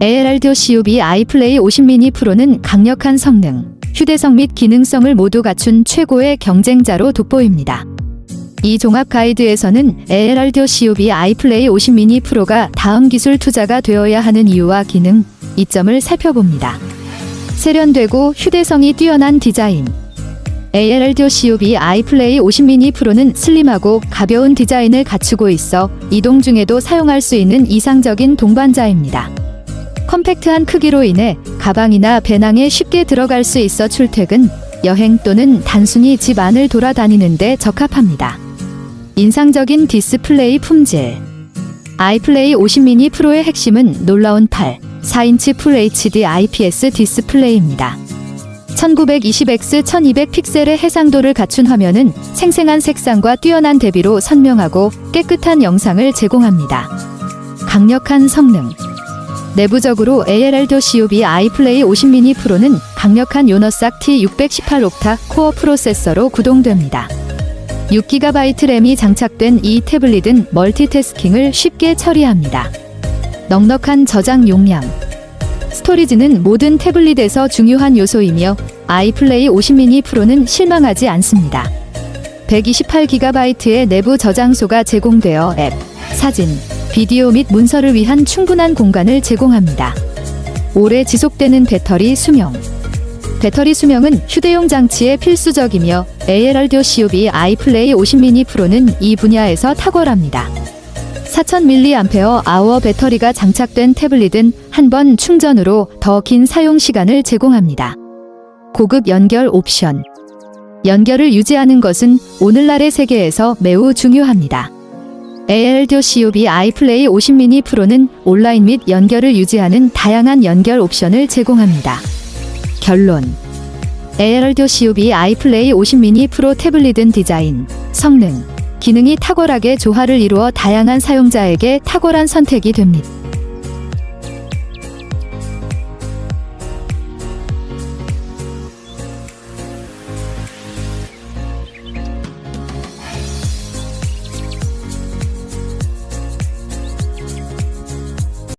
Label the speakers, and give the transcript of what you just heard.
Speaker 1: ALRDO CUB iPlay 50 미니 프로는 강력한 성능, 휴대성 및 기능성을 모두 갖춘 최고의 경쟁자로 돋보입니다. 이 종합 가이드에서는 ALRDO CUB iPlay 50 미니 프로가 다음 기술 투자가 되어야 하는 이유와 기능, 이점을 살펴봅니다. 세련되고 휴대성이 뛰어난 디자인. ALRDO CUB iPlay 50 미니 프로는 슬림하고 가벼운 디자인을 갖추고 있어 이동 중에도 사용할 수 있는 이상적인 동반자입니다. 컴팩트한 크기로 인해 가방이나 배낭에 쉽게 들어갈 수 있어 출퇴근, 여행 또는 단순히 집 안을 돌아다니는데 적합합니다. 인상적인 디스플레이 품질. 아이플레이 50 미니 프로의 핵심은 놀라운 8, 4인치 풀 HD IPS 디스플레이입니다. 1920x 1200 픽셀의 해상도를 갖춘 화면은 생생한 색상과 뛰어난 대비로 선명하고 깨끗한 영상을 제공합니다. 강력한 성능. 내부적으로 ALR도 CUB iPlay 50 미니 프로는 강력한 요너삭 T618 옥타 코어 프로세서로 구동됩니다. 6GB 램이 장착된 이 태블릿은 멀티태스킹을 쉽게 처리합니다. 넉넉한 저장 용량. 스토리지는 모든 태블릿에서 중요한 요소이며 아이플레이 50 미니 프로는 실망하지 않습니다. 128GB의 내부 저장소가 제공되어 앱, 사진, 비디오 및 문서를 위한 충분한 공간을 제공합니다. 오래 지속되는 배터리 수명. 배터리 수명은 휴대용 장치에 필수적이며 ALRDO CUB iPlay 50 미니 프로는 이 분야에서 탁월합니다. 4000mAh 배터리가 장착된 태블릿은 한 번 충전으로 더 긴 사용 시간을 제공합니다. 고급 연결 옵션. 연결을 유지하는 것은 오늘날의 세계에서 매우 중요합니다. ALDO CUB iPlay 50 미니 프로는 온라인 및 연결을 유지하는 다양한 연결 옵션을 제공합니다. 결론 ALDO CUB iPlay 50 미니 프로 태블릿은 디자인, 성능, 기능이 탁월하게 조화를 이루어 다양한 사용자에게 탁월한 선택이 됩니다.